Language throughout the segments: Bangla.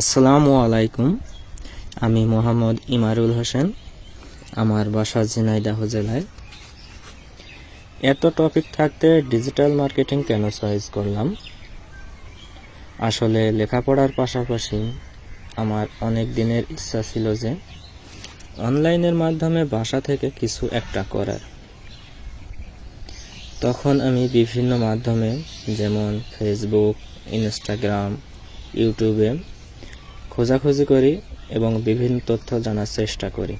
আসসালামু আলাইকুম। আমি মোহাম্মদ ইমারুল হোসেন, আমার বাসা ঝিনাইদহ জেলায়। এত টপিক থাকতে ডিজিটাল মার্কেটিং কেন চয়েস করলাম? আসলে লেখাপড়ার পাশাপাশি আমার অনেক দিনের ইচ্ছা ছিল যে অনলাইনের মাধ্যমে বাসা থেকে কিছু একটা করার। তখন আমি বিভিন্ন মাধ্যমে, যেমন ফেসবুক ইনস্টাগ্রাম ইউটিউবে খোঁজাখুঁজি করি এবং বিভিন্ন তথ্য জানার চেষ্টা করি।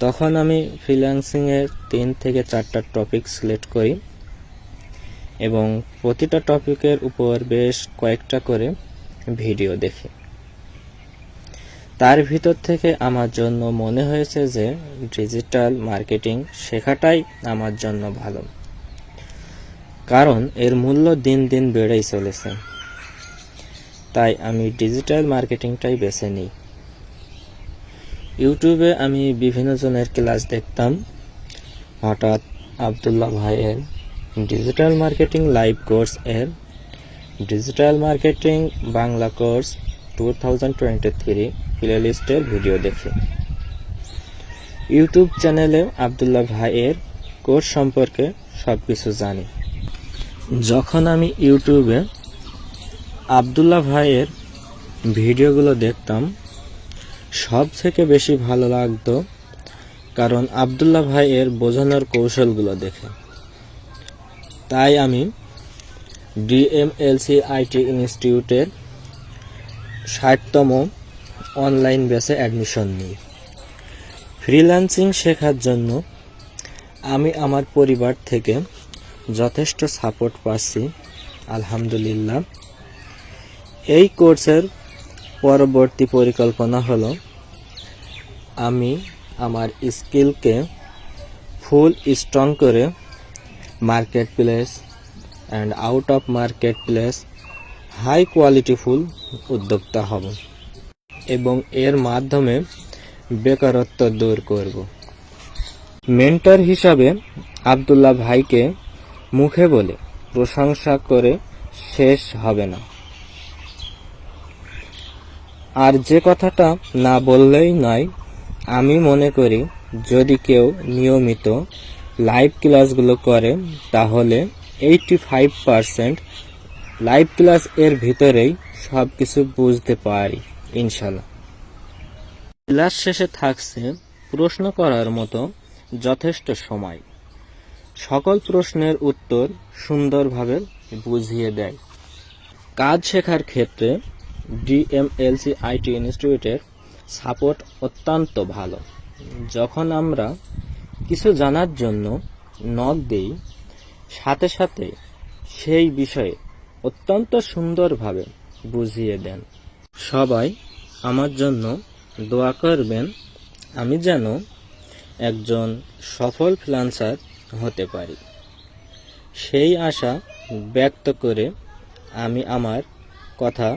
তখন আমি ফ্রিল্যান্সিংয়ের তিন থেকে চারটা টপিক সিলেক্ট করি এবং প্রতিটা টপিকের উপর বেশ কয়েকটা করে ভিডিও দেখি। তার ভিতর থেকে আমার জন্য মনে হয়েছে যে ডিজিটাল মার্কেটিং শেখাটাই আমার জন্য ভালো। কারণ এর মূল্য দিন দিন বেড়েই চলেছে। তাই আমি ডিজিটাল মার্কেটিংটাই বেছে নিই। ইউটিউবে আমি বিভিন্ন জনের ক্লাস দেখতাম। হঠাৎ আবদুল্লাহ ভাইয়ের ডিজিটাল মার্কেটিং লাইভ কোর্স এর digital marketing Bangla course two thousand twenty three প্লেলিস্টের video দেখি। ইউটিউব চ্যানেলে আবদুল্লাহ ভাইয়ের কোর্স সম্পর্কে সব কিছু জানি। যখন আমি ইউটিউবে আবদুল্লাহ ভাইয়ের ভিডিওগুলো দেখতাম। সব থেকে বেশি ভালো লাগতো কারণ আবদুল্লাহ ভাইয়ের বোঝানোর কৌশলগুলো দেখে। তাই আমি ডিএমএলসি আইটি ইনস্টিটিউটের ষাটতম অনলাইন বেসে অ্যাডমিশন নিই। ফ্রিল্যান্সিং শেখার জন্য আমি আমার পরিবার থেকে যথেষ্ট সাপোর্ট পাচ্ছি, আলহামদুলিল্লাহ। এই কোর্সের পরবর্তী পরিকল্পনা হলো, আমি আমার স্কিলকে ফুল স্ট্রং করে marketplace and out of marketplace high কোয়ালিটিফুল উদ্যোক্তা হব এবং এর মাধ্যমে বেকারত্ব দূর করব। মেন্টর হিসাবে আবদুল্লাহ ভাইকে মুখে বলে প্রশংসা করে শেষ হবে না। আর যে কথাটা না বললেই নয়, আমি মনে করি যদি কেউ নিয়মিত লাইভ ক্লাসগুলো করে, তাহলে eighty five percent live class এর ভিতরেই সব কিছু বুঝতে পারি, ইনশাল্লাহ। ক্লাস শেষে থাকছে প্রশ্ন করার মতো যথেষ্ট সময়। সকল প্রশ্নের উত্তর সুন্দরভাবে বুঝিয়ে দেয়। কাজ শেখার ক্ষেত্রে ডিএমএলসি আইটি ইনস্টিটিউটের সাপোর্ট অত্যন্ত ভালো। যখন আমরা কিছু জানার জন্য নক দেই, সাথে সাথে সেই বিষয়ে অত্যন্ত সুন্দরভাবে বুঝিয়ে দেন। সবাই আমার জন্য দোয়া করবেন, আমি যেন একজন সফল ফ্রিল্যান্সার হতে পারি। সেই আশা ব্যক্ত করে আমি আমার কথা